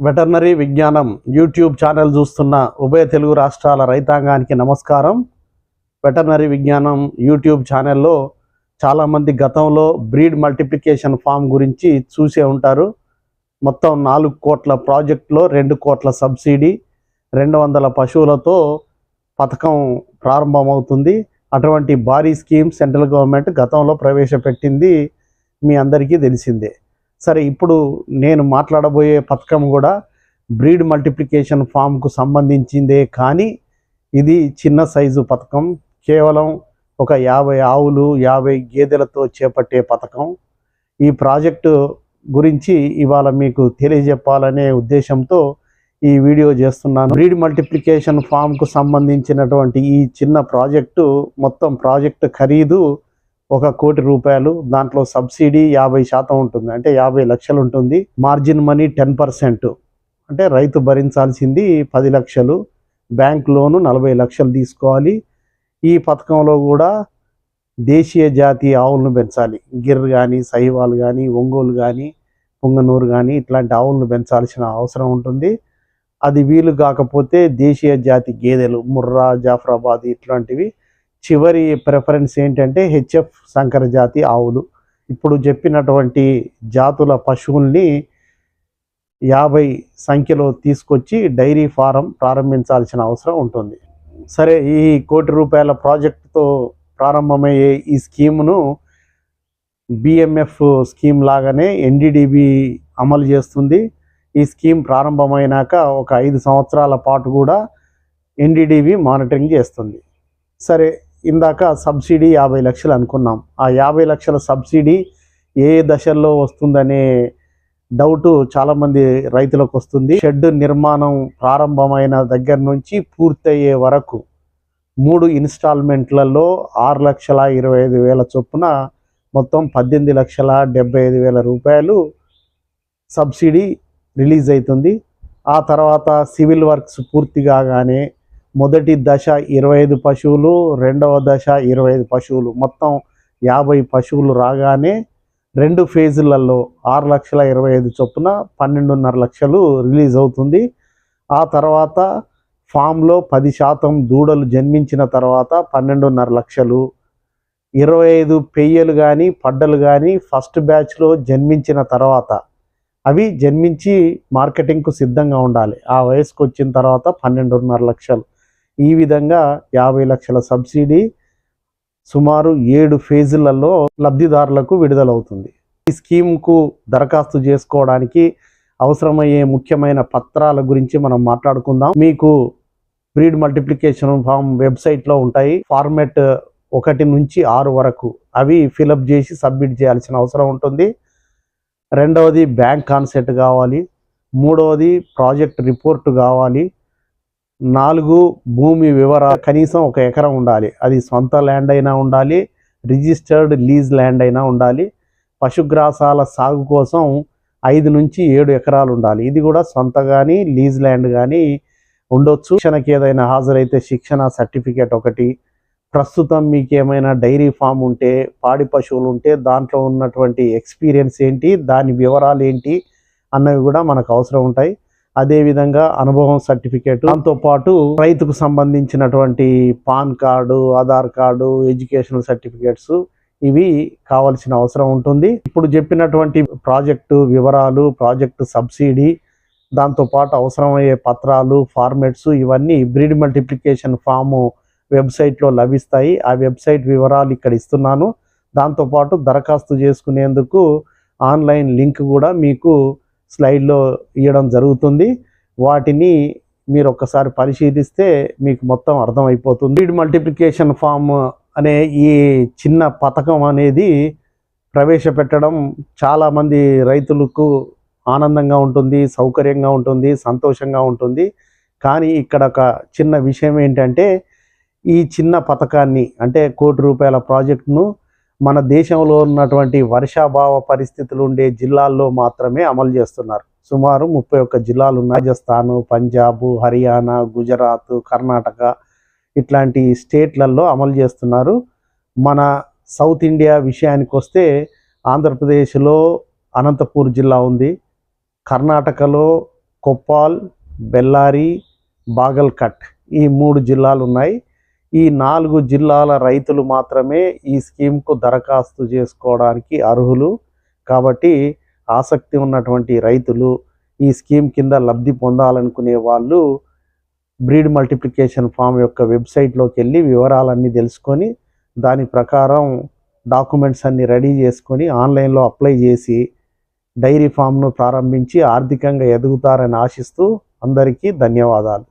Veterinary విజ్ఞానం YouTube channel చూస్తున్న ఉభయ తెలుగు రాష్ట్రాల రైతాంగానికి నమస్కారం. వెటర్నరీ విజ్ఞానం యూట్యూబ్ ఛానల్లో చాలామంది గతంలో బ్రీడ్ మల్టిప్లికేషన్ ఫామ్ గురించి చూసే ఉంటారు. మొత్తం నాలుగు కోట్ల ప్రాజెక్టులో రెండు కోట్ల సబ్సిడీ రెండు వందల పశువులతో పథకం ప్రారంభమవుతుంది. అటువంటి భారీ స్కీమ్ సెంట్రల్ గవర్నమెంట్ గతంలో ప్రవేశపెట్టింది మీ అందరికీ తెలిసిందే. సరే ఇప్పుడు నేను మాట్లాడబోయే పథకం కూడా బ్రీడ్ మల్టిప్లికేషన్ ఫామ్కు సంబంధించిందే కానీ ఇది చిన్న సైజు పథకం. కేవలం ఒక యాభై ఆవులు యాభై గేదెలతో చేపట్టే పథకం. ఈ ప్రాజెక్టు గురించి ఇవాళ మీకు తెలియజెప్పాలనే ఉద్దేశంతో ఈ వీడియో చేస్తున్నాను. బ్రీడ్ మల్టిప్లికేషన్ ఫామ్కు సంబంధించినటువంటి ఈ చిన్న ప్రాజెక్టు మొత్తం ప్రాజెక్టు ఖరీదు ఒక కోటి రూపాయలు దాంట్లో సబ్సిడీ యాభై శాతం ఉంటుంది. అంటే యాభై లక్షలు ఉంటుంది. Margin money ten percent. అంటే రైతు భరించాల్సింది పది లక్షలు. బ్యాంక్ లోను నలభై లక్షలు తీసుకోవాలి. ఈ పథకంలో కూడా దేశీయ జాతి ఆవులను పెంచాలి. గిర్ కానీ సహివాల్ కానీ ఒంగోలు కానీ పొంగనూరు కానీ ఇట్లాంటి ఆవులను పెంచాల్సిన అవసరం ఉంటుంది. అది వీలు కాకపోతే దేశీయ జాతి గేదెలు ముర్రా జాఫరాబాద్ ఇట్లాంటివి చివరి ప్రిఫరెన్స్ ఏంటంటే హెచ్ఎఫ్ సంకర జాతి ఆవులు. ఇప్పుడు చెప్పినటువంటి జాతుల పశువుల్ని యాభై సంఖ్యలో తీసుకొచ్చి డైరీ ఫారం ప్రారంభించాల్సిన అవసరం ఉంటుంది. సరే ఈ కోటి రూపాయల ప్రాజెక్టుతో ప్రారంభమయ్యే ఈ స్కీమును బిఎంఎఫ్ స్కీమ్ లాగానే ఎన్డిడిబి అమలు చేస్తుంది. ఈ స్కీమ్ ప్రారంభమైనాక ఒక ఐదు సంవత్సరాల పాటు కూడా ఎన్డిడిబి మానిటరింగ్ చేస్తుంది. సరే ఇందాక సబ్సిడీ యాభై లక్షలు అనుకున్నాం. ఆ యాభై లక్షల సబ్సిడీ ఏ దశల్లో వస్తుందనే డౌట్ చాలామంది రైతులకు వస్తుంది. షెడ్ నిర్మాణం ప్రారంభమైన దగ్గర నుంచి పూర్తయ్యే వరకు మూడు ఇన్స్టాల్మెంట్లలో ఆరు లక్షల ఇరవై ఐదు వేల చొప్పున మొత్తం పద్దెనిమిది లక్షల డెబ్బై ఐదు వేల రూపాయలు సబ్సిడీ రిలీజ్ అవుతుంది. ఆ తర్వాత సివిల్ వర్క్స్ పూర్తి కాగానే మొదటి దశ ఇరవై ఐదు పశువులు రెండవ దశ ఇరవై ఐదు పశువులు. మొత్తం యాభై పశువులు రాగానే రెండు ఫేజులలో ఆరు లక్షల ఇరవై ఐదు చొప్పున పన్నెండున్నర లక్షలు రిలీజ్ అవుతుంది. ఆ తర్వాత ఫామ్లో పది శాతం దూడలు జన్మించిన తర్వాత పన్నెండున్నర లక్షలు ఇరవై ఐదు పెయ్యలు కానీ పడ్డలు కానీ ఫస్ట్ బ్యాచ్లో జన్మించిన తర్వాత అవి జన్మించి మార్కెటింగ్కు సిద్ధంగా ఉండాలి. ఆ వయసుకు వచ్చిన తర్వాత పన్నెండున్నర లక్షలు. ఈ విధంగా యాభై లక్షల సబ్సిడీ సుమారు ఏడు ఫేజులలో లబ్ధిదారులకు విడుదలవుతుంది. ఈ స్కీమ్కు దరఖాస్తు చేసుకోవడానికి అవసరమయ్యే ముఖ్యమైన పత్రాల గురించి మనం మాట్లాడుకుందాం. మీకు బ్రీడ్ మల్టిప్లికేషన్ ఫామ్ వెబ్సైట్లో ఉంటాయి. ఫార్మెట్ ఒకటి నుంచి ఆరు వరకు అవి ఫిలప్ చేసి సబ్మిట్ చేయాల్సిన అవసరం ఉంటుంది. రెండవది బ్యాంక్ కాన్సెప్ట్ కావాలి. మూడవది ప్రాజెక్ట్ రిపోర్ట్ కావాలి. నాలుగు భూమి వివరాలు కనీసం ఒక ఎకరం ఉండాలి. అది సొంత ల్యాండ్ అయినా ఉండాలి రిజిస్టర్డ్ లీజ్ ల్యాండ్ అయినా ఉండాలి. పశుగ్రాసాల సాగు కోసం ఐదు నుంచి ఏడు ఎకరాలు ఉండాలి. ఇది కూడా సొంత కానీ లీజ్ ల్యాండ్ కానీ ఉండొచ్చు. శిక్షణకి ఏదైనా హాజరైతే శిక్షణ సర్టిఫికేట్ ఒకటి. ప్రస్తుతం మీకు ఏమైనా డైరీ ఫామ్ ఉంటే పాడి పశువులు ఉంటే దాంట్లో ఉన్నటువంటి ఎక్స్పీరియన్స్ ఏంటి దాని వివరాలు ఏంటి అన్నవి కూడా మనకు అవసరం ఉంటాయి. అదేవిధంగా అనుభవం సర్టిఫికేట్. దాంతోపాటు రైతుకు సంబంధించినటువంటి PAN card Aadhaar card educational certificates ఇవి కావాల్సిన అవసరం ఉంటుంది. ఇప్పుడు చెప్పినటువంటి ప్రాజెక్టు వివరాలు ప్రాజెక్టు సబ్సిడీ దాంతోపాటు అవసరమయ్యే పత్రాలు ఫార్మెట్స్ ఇవన్నీ బ్రీడ్ మల్టిప్లికేషన్ ఫాము వెబ్సైట్లో లభిస్తాయి. ఆ వెబ్సైట్ వివరాలు ఇక్కడ ఇస్తున్నాను. దాంతోపాటు దరఖాస్తు చేసుకునేందుకు ఆన్లైన్ లింక్ కూడా మీకు స్లైడ్లో ఇవ్వడం జరుగుతుంది. వాటిని మీరు ఒక్కసారి పరిశీలిస్తే మీకు మొత్తం అర్థమైపోతుంది. బ్రీడ్ మల్టిప్లికేషన్ ఫామ్ అనే ఈ చిన్న పథకం అనేది ప్రవేశపెట్టడం చాలామంది రైతులకు ఆనందంగా ఉంటుంది సౌకర్యంగా ఉంటుంది సంతోషంగా ఉంటుంది. కానీ ఇక్కడ ఒక చిన్న విషయం ఏంటంటే ఈ చిన్న పథకాన్ని అంటే కోటి రూపాయల ప్రాజెక్టును మన దేశంలో ఉన్నటువంటి వర్షాభావ పరిస్థితులు ఉండే జిల్లాల్లో మాత్రమే అమలు చేస్తున్నారు. సుమారు ముప్పై ఒక్క జిల్లాలు రాజస్థాన్ పంజాబ్ హర్యానా గుజరాత్ కర్ణాటక ఇట్లాంటి స్టేట్లలో అమలు చేస్తున్నారు. మన సౌత్ ఇండియా విషయానికి వస్తే ఆంధ్రప్రదేశ్లో అనంతపూర్ జిల్లా ఉంది. కర్ణాటకలో కొప్పాల్ బెల్లారి బాగల్కట్ ఈ మూడు జిల్లాలు ఉన్నాయి ఈ నాలుగు జిల్లాల రైతులు మాత్రమే ఈ స్కీమ్కు దరఖాస్తు చేసుకోవడానికి అర్హులు. కాబట్టి ఆసక్తి ఉన్నటువంటి రైతులు ఈ స్కీమ్ కింద లబ్ధి పొందాలనుకునే వాళ్ళు బ్రీడ్ మల్టిప్లికేషన్ ఫామ్ యొక్క వెబ్సైట్లోకి వెళ్ళి వివరాలన్నీ తెలుసుకొని దాని ప్రకారం డాక్యుమెంట్స్ అన్ని రెడీ చేసుకొని ఆన్లైన్లో అప్లై చేసి డైరీ ఫామ్ను ప్రారంభించి ఆర్థికంగా ఎదుగుతారని ఆశిస్తూ అందరికీ ధన్యవాదాలు.